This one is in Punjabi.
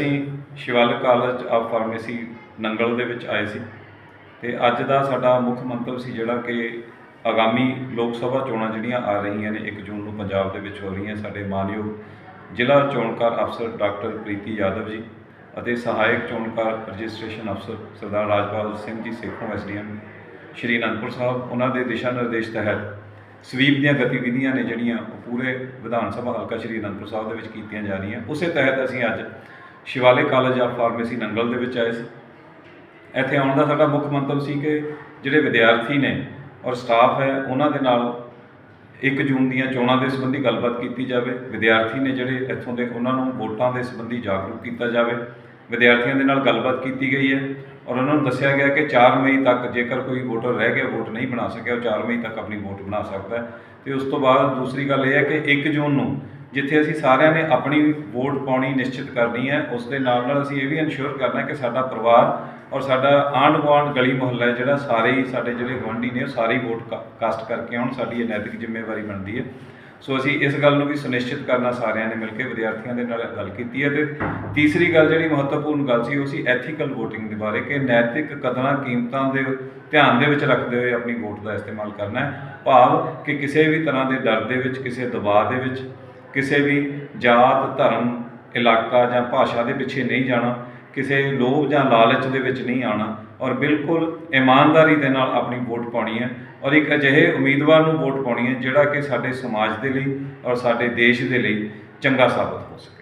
ਅਸੀਂ Shivalik college of pharmacy Nangal ਦੇ ਵਿੱਚ ਆਏ ਸੀ ਤੇ ਅੱਜ ਦਾ ਸਾਡਾ ਮੁੱਖ ਮੰਤਵ ਸੀ ਜਿਹੜਾ ਕਿ ਆਗਾਮੀ ਲੋਕ ਸਭਾ ਚੋਣਾਂ ਜਿਹੜੀਆਂ ਆ ਰਹੀਆਂ ਨੇ 1 ਜੂਨ ਨੂੰ ਪੰਜਾਬ ਦੇ ਵਿੱਚ ਹੋ ਰਹੀਆਂ ਸਾਡੇ ਮਾਨਯੋਗ ਜ਼ਿਲ੍ਹਾ ਚੋਣਕਾਰ ਅਫਸਰ ਡਾਕਟਰ ਪ੍ਰੀਤੀ ਯਾਦਵ ਜੀ ਅਤੇ ਸਹਾਇਕ ਚੋਣਕਾਰ ਰਜਿਸਟ੍ਰੇਸ਼ਨ ਅਫਸਰ ਸਰਦਾਰ ਰਾਜਪਾਲ ਸਿੰਘ ਜੀ ਸੇਖੋਂ ਐਸਡੀਐਮ ਸ਼੍ਰੀ ਅਨੰਦਪੁਰ ਸਾਹਿਬ। ਉਹਨਾਂ ਦੇ ਦਿਸ਼ਾ ਨਿਰਦੇਸ਼ ਤਹਿਤ ਸਵੀਪ ਦੀਆਂ ਗਤੀਵਿਧੀਆਂ ਨੇ ਜਿਹੜੀਆਂ ਉਹ ਪੂਰੇ ਵਿਧਾਨ ਸਭਾ ਹਲਕਾ ਸ਼੍ਰੀ ਅਨੰਦਪੁਰ ਸਾਹਿਬ ਦੇ ਵਿੱਚ ਕੀਤੀਆਂ ਜਾ ਰਹੀਆਂ। ਉਸੇ ਤਹਿਤ ਅਸੀਂ ਅੱਜ Shivalik college of pharmacy Nangal ਦੇ ਵਿੱਚ ਆਏ ਸੀ। ਇੱਥੇ ਆਉਣ ਦਾ ਸਾਡਾ ਮੁੱਖ ਮੰਤਵ ਸੀ ਕਿ ਜਿਹੜੇ ਵਿਦਿਆਰਥੀ ਨੇ ਔਰ ਸਟਾਫ ਹੈ, ਉਹਨਾਂ ਦੇ ਨਾਲ 1 ਜੂਨ ਦੀਆਂ ਚੋਣਾਂ ਦੇ ਸੰਬੰਧੀ ਗੱਲਬਾਤ ਕੀਤੀ ਜਾਵੇ। ਵਿਦਿਆਰਥੀ ਨੇ ਜਿਹੜੇ ਇੱਥੋਂ ਦੇ ਉਹਨਾਂ ਨੂੰ ਵੋਟਾਂ ਦੇ ਸੰਬੰਧੀ ਜਾਗਰੂਕ ਕੀਤਾ ਜਾਵੇ। ਵਿਦਿਆਰਥੀਆਂ ਦੇ ਨਾਲ ਗੱਲਬਾਤ ਕੀਤੀ ਗਈ ਹੈ ਔਰ ਉਹਨਾਂ ਨੂੰ ਦੱਸਿਆ ਗਿਆ ਕਿ 4 ਮਈ ਤੱਕ ਜੇਕਰ ਕੋਈ ਵੋਟਰ ਰਹਿ ਗਿਆ, ਵੋਟ ਨਹੀਂ ਬਣਾ ਸਕਿਆ, ਉਹ 4 ਮਈ ਤੱਕ ਆਪਣੀ ਵੋਟ ਬਣਾ ਸਕਦਾ ਹੈ। ਤੇ ਉਸ ਤੋਂ ਬਾਅਦ ਦੂਸਰੀ ਗੱਲ ਇਹ ਹੈ ਕਿ 1 ਜੂਨ ਨੂੰ ਜਿੱਥੇ ਅਸੀਂ ਸਾਰਿਆਂ ਨੇ ਆਪਣੀ ਵੋਟ ਪਾਉਣੀ ਨਿਸ਼ਚਿਤ ਕਰਨੀ ਹੈ, ਉਸ ਦੇ ਨਾਲ ਨਾਲ ਅਸੀਂ ਇਹ ਵੀ ਇਨਸ਼ੋਰ ਕਰਨਾ ਕਿ ਸਾਡਾ ਪਰਿਵਾਰ ਔਰ ਸਾਡਾ ਆਂਢ ਗੁਆਂਢ ਗਲੀ ਮੁਹੱਲਾ ਜਿਹੜਾ ਸਾਰੇ ਹੀ ਸਾਡੇ ਜਿਹੜੇ ਗੁਆਂਢੀ ਨੇ ਉਹ ਸਾਰੇ ਵੋਟ ਕਾਸਟ ਕਰਕੇ ਆਉਣ, ਸਾਡੀ ਇਹ ਨੈਤਿਕ ਜ਼ਿੰਮੇਵਾਰੀ ਬਣਦੀ ਹੈ। ਸੋ ਅਸੀਂ ਇਸ ਗੱਲ ਨੂੰ ਵੀ ਸੁਨਿਸ਼ਚਿਤ ਕਰਨਾ ਸਾਰਿਆਂ ਨੇ ਮਿਲ ਕੇ ਵਿਦਿਆਰਥੀਆਂ ਦੇ ਨਾਲ ਗੱਲ ਕੀਤੀ ਹੈ ਤੇ ਤੀਸਰੀ ਗੱਲ ਜਿਹੜੀ ਮਹੱਤਵਪੂਰਨ ਗੱਲ ਸੀ ਉਹ ਸੀ ਐਥੀਕਲ VOTING ਦੇ ਬਾਰੇ ਕਿ ਨੈਤਿਕ ਕਦਰਾਂ, ਕੀਮਤਾਂ ਦੇ ਧਿਆਨ ਦੇ ਵਿੱਚ ਰੱਖਦੇ ਹੋਏ ਆਪਣੀ ਵੋਟ ਦਾ ਇਸਤੇਮਾਲ ਕਰਨਾ ਹੈ। ਭਾਵ ਕਿ ਕਿਸੇ ਵੀ ਤਰ੍ਹਾਂ ਦੇ ਡਰ ਦੇ ਵਿੱਚ, ਕਿਸੇ ਦਬਾਅ ਦੇ ਵਿੱਚ ਕਿਸੇ ਵੀ ਜਾਤ, ਧਰਮ, ਇਲਾਕਾ ਜਾਂ ਭਾਸ਼ਾ ਦੇ ਪਿੱਛੇ ਨਹੀਂ ਜਾਣਾ, ਕਿਸੇ ਲੋਭ ਜਾਂ ਲਾਲਚ ਦੇ ਵਿੱਚ ਨਹੀਂ ਆਉਣਾ ਔਰ ਬਿਲਕੁਲ ਇਮਾਨਦਾਰੀ ਦੇ ਨਾਲ ਆਪਣੀ ਵੋਟ ਪਾਉਣੀ ਹੈ ਔਰ ਇੱਕ ਅਜਿਹੇ ਉਮੀਦਵਾਰ ਨੂੰ ਵੋਟ ਪਾਉਣੀ ਹੈ ਜਿਹੜਾ ਕਿ ਸਾਡੇ ਸਮਾਜ ਦੇ ਲਈ ਔਰ ਸਾਡੇ ਦੇਸ਼ ਦੇ ਲਈ ਚੰਗਾ ਸਾਬਤ ਹੋ ਸਕੇ।